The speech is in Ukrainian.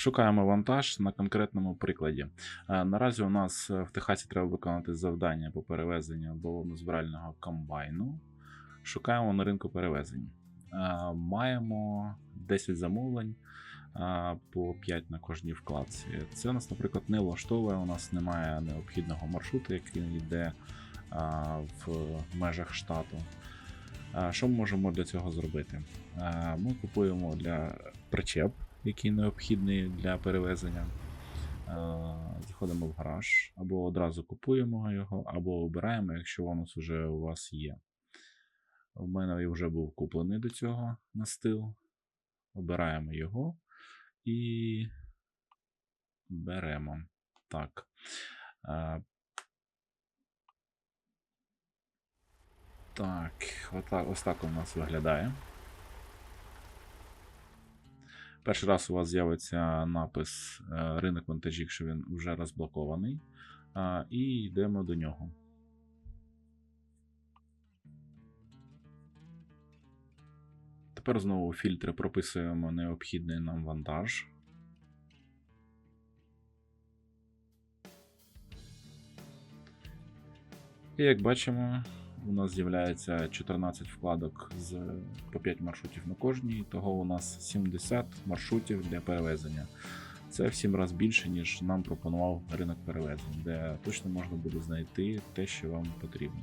Шукаємо вантаж на конкретному прикладі. Е, Наразі у нас е, в Техасі треба виконати завдання по перевезенню бавовнозбирального комбайну. Шукаємо на ринку перевезень. Е, Маємо 10 замовлень по 5 на кожній вкладці. Це нас, наприклад, не влаштовує. У нас немає необхідного маршруту, який йде в межах штату. Що ми можемо для цього зробити? Ми купуємо для причеп, який необхідний для перевезення. Е, Заходимо в гараж, або одразу купуємо його, або обираємо, якщо воно вже у вас є. У мене вже був куплений до цього настил. Обираємо його і беремо. Так. Е, Так, ось так у нас виглядає. Перший раз у вас з'явиться напис е, ринок вантажів, якщо він вже розблокований. І йдемо до нього. Тепер знову у фільтри прописуємо необхідний нам вантаж. І як бачимо, у нас з'являється 14 вкладок з по 5 маршрутів на кожній, того у нас 70 маршрутів для перевезення. Це в 7 разів більше, ніж нам пропонував ринок перевезень, де точно можна буде знайти те, що вам потрібно.